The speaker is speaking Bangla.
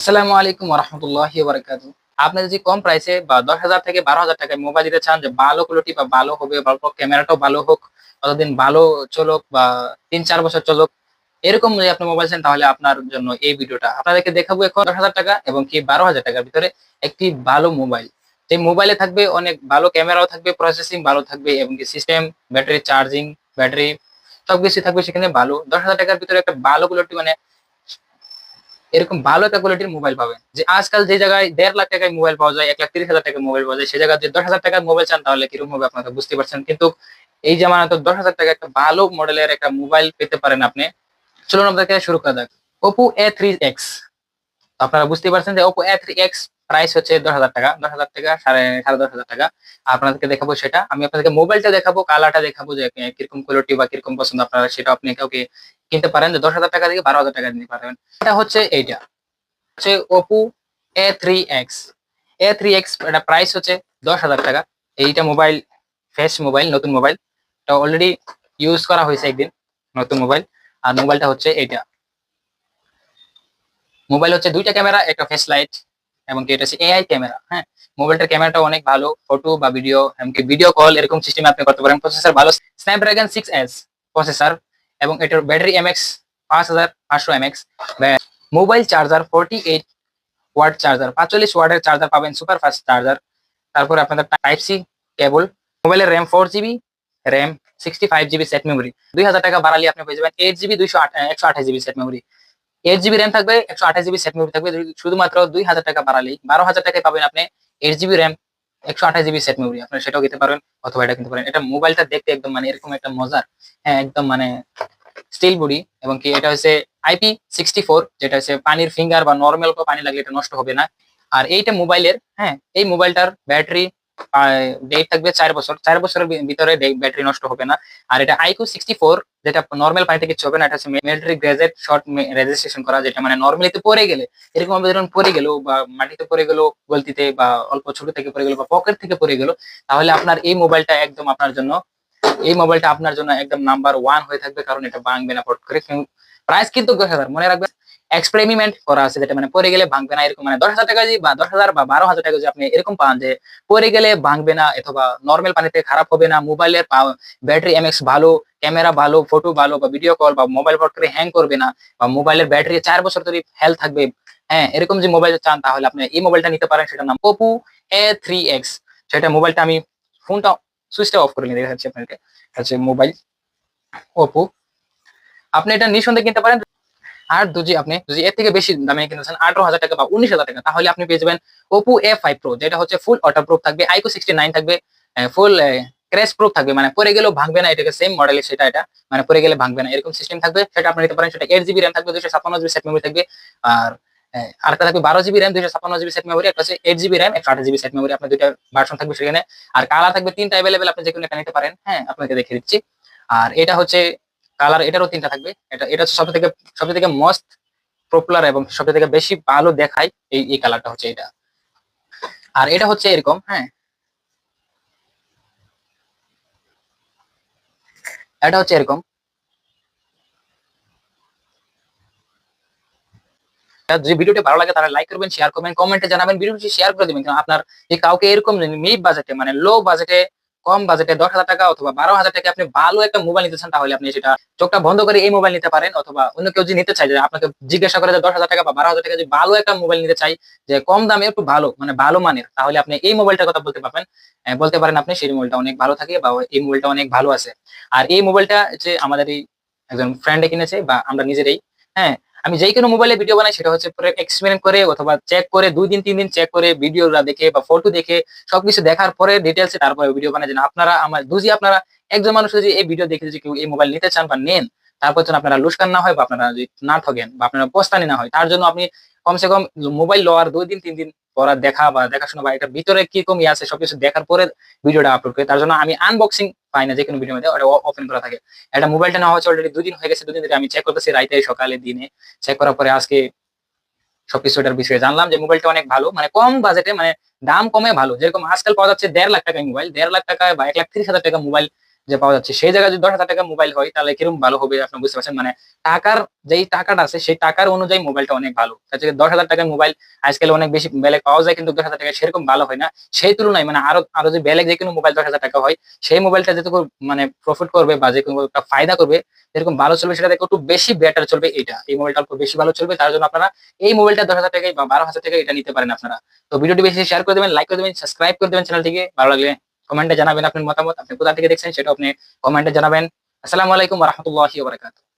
আসসালামু আলাইকুম রহমতুল্লাহ বারকাতু আপনি যদি কম প্রাইসে বা দশ হাজার থেকে বারো হাজার টাকায় মোবাইল দিতে চান, যে ভালো কোয়ালিটি বা ভালো হবে বা ক্যামেরাটাও ভালো হোক কতদিন ভালো চলুক বা তিন চার বছর চলুক, এরকম যদি আপনি মোবাইল চান, তাহলে আপনার জন্য এই ভিডিওটা। আপনাদেরকে দেখাবো এখন দশ হাজার টাকা এবং কি বারো হাজার টাকার ভিতরে একটি ভালো মোবাইল যে মোবাইলে থাকবে অনেক ভালো ক্যামেরাও থাকবে প্রসেসিং ভালো থাকবে এবং কি সিস্টেম ব্যাটারি চার্জিং ব্যাটারি সবকিছু থাকবে সেখানে ভালো। দশ হাজার টাকার ভিতরে একটা ভালো কোয়ালিটি মানে এরকম ভালো একটা কোয়ালিটির মোবাইল পাবেন যে আজকাল যে জায়গায় দেড় লাখ টাকায় মোবাইল পাওয়া যায়, এক লাখ তিরিশ হাজার টাকায় মোবাইল পাওয়া যায়, সে জায়গায় যদি দশ হাজার টাকার মোবাইল চান, তাহলে কীরকম হবে আপনাকে বুঝতে পারছেন। কিন্তু এই জামানা তো দশ হাজার টাকা একটা ভালো মডেলের একটা মোবাইল পেতে পারেন আপনি। চলুন আপনাকে শুরু করা যাক। ওপো এ থ্রি এক্স আপনারা বুঝতে পারছেন যে Oppo A three X price হচ্ছে দশ হাজার টাকা। দশ হাজার টাকা, সাড়ে সাড়ে দশ হাজার টাকা। আপনাদেরকে দেখাবো সেটা। আমি আপনাদেরকে মোবাইলটা দেখাবো কালারটা দেখাবো যে কীরকম কোয়ালিটি বা কীরকম পছন্দ আপনারা, সেটা আপনি কাউকে কিনতে পারেন যে দশ হাজার টাকা থেকে বারো হাজার টাকা দিতে পারবেন। এটা হচ্ছে এইটা। হচ্ছে Oppo A three X A three X এটা প্রাইস হচ্ছে দশ হাজার টাকা। এইটা মোবাইল ফ্রেশ মোবাইল নতুন মোবাইল এটা অলরেডি ইউজ করা হয়েছে একদিন, নতুন মোবাইল আর মোবাইলটা হচ্ছে এইটা। মোবাইল হচ্ছে দুইটা ক্যামেরা একটা ফেস লাইট এবং এটা হচ্ছে এআই ক্যামেরা হ্যাঁ? মোবাইলটার ক্যামেরাটা অনেক ভালো ফটো বা ভিডিও এমনকি ভিডিও কল এরকম সিস্টেমে আপনি করতে পারেন। প্রসেসর ভালো স্ন্যাপড্রাগন সিক্স এস প্রসেসর এবং এটার ব্যাটারি এমএক্স পাঁচ হাজার পাঁচশো MX mobile charger forty eight watt charger পাঁচচল্লিশ ওয়াটের চার্জার পাবেন সুপার ফাস্ট চার্জার তারপরে আপনাদের টাইপ সি কেবল মোবাইলের RAM four GB RAM sixty five GB set memory দুই হাজার টাকা বাড়ালে আপনি পেয়ে যাবেন এইট জিবি দুইশো আট একশো আঠাশ GB set memory eight GB RAM থাকবে, একশো আঠাশ জিবি সেট মেমোরি থাকবে শুধুমাত্র দুই হাজার টাকা বাড়ালেই, বারো হাজার টাকায় পাবেন আপনি এইট জিবি র্যাম একশো আঠাশ জিবি সেট মেমোরি আপনার সেটাও কিনতে পারেন, অথবা এটা কিনতে পারেন। এটা মোবাইলটা দেখতে একদম মানে এরকম একটা মজার হ্যাঁ একদম মানে স্টিল বডি এবং কি এটা হচ্ছে আইপি সিক্সটি ফোর যেটা হচ্ছে পানির ফিঙ্গার বা নর্মাল পানি লাগলে এটা নষ্ট হবে না। আর এইটা মোবাইলের হ্যাঁ এই মোবাইলটার ব্যাটারি ডেট থাকবে চার বছর। চার বছরের ভিতরে ব্যাটারি নষ্ট হবে না। আর এটা আইকু সিক্সটি ফোর যেটা নর্মাল পানিতে কিছু হবে না, এটা হচ্ছে মিলিটারি গ্রেজেট শর্ট রেজিস্ট্রেশন করা, যেটা মানে নর্মালিতে পড়ে গেলে, এরকম ভাবে ধরুন পড়ে গেল বা মাটিতে পড়ে গেল, গলতিতে বা অল্প ছোট থেকে পড়ে গেল বা পকেট থেকে পড়ে গেল, তাহলে আপনার এই মোবাইলটা একদম আপনার জন্য, এই মোবাইলটা আপনার জন্য একদম নাম্বার ওয়ান হয়ে থাকবে, কারণ এটা ভাঙবে না পট করে। প্রাইস কিন্তু দশ হাজার, মনে রাখবেন এক্সপেরিমেন্ট করা আছে, যেটা মানে পরে গেলে ভাঙবে না, এরকম মানে দশ হাজার টাকা বা দশ হাজার বা বারো হাজার টাকা যদি আপনি এরকম পান যে পরে গেলে ভাঙবে না অথবা নর্মাল পানিতে খারাপ হবে না মোবাইলের ব্যাটারি এমএক্স ভালো ক্যামেরা ভালো ফটো ভালো বা ভিডিও কল বা মোবাইল ফট করে হ্যাং করবে না বা মোবাইলের ব্যাটারি চার বছর ধরে হেলথ থাকবে হ্যাঁ এরকম যে মোবাইল চান তাহলে আপনি এই মোবাইলটা নিতে পারেন, সেটার নাম ওপো এ থ্রি এক্স সেটা মোবাইলটা আমি ফোনটা সুইচটা অফ করে নিয়ে দেখাচ্ছি আপনাকে হচ্ছে মোবাইল ওপো আপনি এটা নিঃসন্দেহে কিনতে পারেন। আর যদি আপনি, যদি এর থেকে বেশি দামে কিনতে চান, আঠারো হাজার টাকা বা উনিশ হাজার টাকা, তাহলে আপনি পেয়ে যাবেন ওপো এ ফাইভ প্রো যেটা হচ্ছে ফুল ওয়াটার প্রুফ থাকবে আইকো সিক্সটি নাইন থাকবে ফুল ক্র্যাশ প্রুফ থাকবে মানে পরে গেলেও ভাঙবে না, এটাকে সেম মডেলের সেটা এটা মানে পরে গেলে ভাঙবে না, এরকম সিস্টেম থাকবে, সেটা আপনি নিতে পারেন, সেটা এইট জিবি র্যাম থাকবে দুশো ছাপ্পান্ন জিবি সেট মেমোরি থাকবে, আর আরেকটা থাকবে বারো জিবি র্যাম দুশো ছাপ্পান্ন জিবি সেট মেমোরি একটা হচ্ছে এইট জিবি র্যাম একশো আঠাশ জিবি সেট মেমোরি আপনার দুইটা ভার্সন থাকবে সেখানে, আর কালার থাকবে তিনটা অ্যাভেলেবেল আপনি যে কোনো একটা নিতে পারেন হ্যাঁ আপনাকে দেখে দিচ্ছি, আর এটা হচ্ছে কালার এটারও তিনটা থাকবে। এটা এটা হচ্ছে সবথেকে সবথেকে থেকে মস্ত পপুলার এবং সবথেকে থেকে বেশি ভালো দেখায় এই এই কালারটা হচ্ছে এটা। আর এটা হচ্ছে এরকম হ্যাঁ। এটা হচ্ছে এরকম। যদি ভিডিওটি ভালো লাগে তাহলে লাইক করবেন শেয়ার করবেন কমেন্টে জানাবেন, ভিডিওটি শেয়ার করে দিবেন। কারণ আপনার যে কাউকে এরকম মিড বাজেটে মানে লো বাজেটে কম বাজেটে দশ হাজার টাকা অথবা বারো হাজার টাকা আপনি ভালো একটা মোবাইল নিতে চান, তাহলে আপনি সেটা চোখটা বন্ধ করে এই মোবাইল নিতে পারেন অথবা অন্য কেউ যদি নিতে চাই যে আপনাকে জিজ্ঞাসা করে যে দশ হাজার টাকা বা বারো হাজার টাকা যদি ভালো একটা মোবাইল নিতে চাই, যে কম দামে একটু ভালো মানে ভালো মানের, তাহলে আপনি এই মোবাইলটার কথা বলতে পারবেন। বলতে পারেন আপনি সেই মোবাইলটা অনেক ভালো থাকে বা এই মোবাইলটা অনেক ভালো আছে। আর এই মোবাইলটা যে আমাদের এই একজন ফ্রেন্ডে কিনেছে বা আমরা নিজেরাই হ্যাঁ আমি যেই কোনো মোবাইলে ভিডিও বানাই, সেটা হচ্ছে পরে এক্সপেরিমেন্ট করে অথবা চেক করে, দুই দিন, তিন দিন চেক করে ভিডিওটা দেখে বা ফটো দেখে সবকিছু দেখার পরে ডিটেলসে তারপরে ভিডিও বানাই। যেন আপনারা আমার, বুঝি আপনারা একজন মানুষ যদি এই ভিডিও দেখে যদি কেউ এই মোবাইল নিতে চান বা নেন। তারপর যেন আপনারা লুস্কান না হয় বা আপনারা যদি না ঠকেন বা আপনারা পোস্তানি না হয়, তার জন্য আপনি কমসে কম মোবাইল লওয়ার দুই দিন, তিন দিন পড়া দেখা বা দেখাশোনা বা এটা ভিতরে কি কম ইয়ে আছে সবকিছু দেখার পরে ভিডিওটা আপলোড করি। তার জন্য আমি আনবক্সিং পাই না যে কোনো ভিডিও মধ্যে ওপেন করা থাকে। এটা মোবাইলটা নেওয়া হচ্ছে অলরেডি দুদিন হয়ে গেছে দুদিন ধরে আমি চেক করতেছি রাইতে, সকালে, দিনে। চেক করার পরে আজকে সবকিছু এটার বিষয়ে জানলাম যে মোবাইলটা অনেক ভালো মানে কম বাজেটে মানে দাম কমে ভালো। যেরকম আজকাল পাওয়া যাচ্ছে দেড় লাখ টাকায় মোবাইল দেড় লাখ টাকায় বা এক লাখ তিরিশ হাজার টাকা মোবাইল যে পাওয়া যাচ্ছে, সেই জায়গায় যদি দশ হাজার টাকা মোবাইল হয়, তাহলে কীরকম ভালো হবে আপনি বুঝতে পারছেন? মানে টাকার যেই টাকাটা আছে, সেই টাকার অনুযায়ী মোবাইলটা অনেক ভালো। তার দশ হাজার টাকার মোবাইল আজকাল অনেক বেশি বেলেগ পাওয়া যায়, কিন্তু দশ হাজার টাকা সেরকম ভালো হয় না। সেই তুলনায় মানে আরও আরও যে বেলেগ যে কোনো মোবাইল দশ হাজার টাকা হয়, সেই মোবাইলটা যেটুকু মানে প্রফিট করবে বা যে কোনো একটা ফায়দা করবে, যেরকম ভালো চলবে, সেটা একটু বেশি বেটার চলবে এটা। এই মোবাইলটা অল্প বেশি ভালো চলবে, তার জন্য আপনারা এই মোবাইলটা দশ হাজার টাকায় বা বারো হাজার টাকা এটা নিতে পারেন আপনারা। তো ভিডিওটি বেশি শেয়ার করে দেবেন লাইক করে দেবেন সাবস্ক্রাইব করে দেবেন চ্যানেলটিকে ভালো লাগলে কমেন্টে জানাবেন, আপনার মতামত আপনি কোথা থেকে দেখছেন সেটা আপনি কমেন্টে জানাবেন। আসসালামু আলাইকুম রহমতুল্লাহি বারাকাতুহু।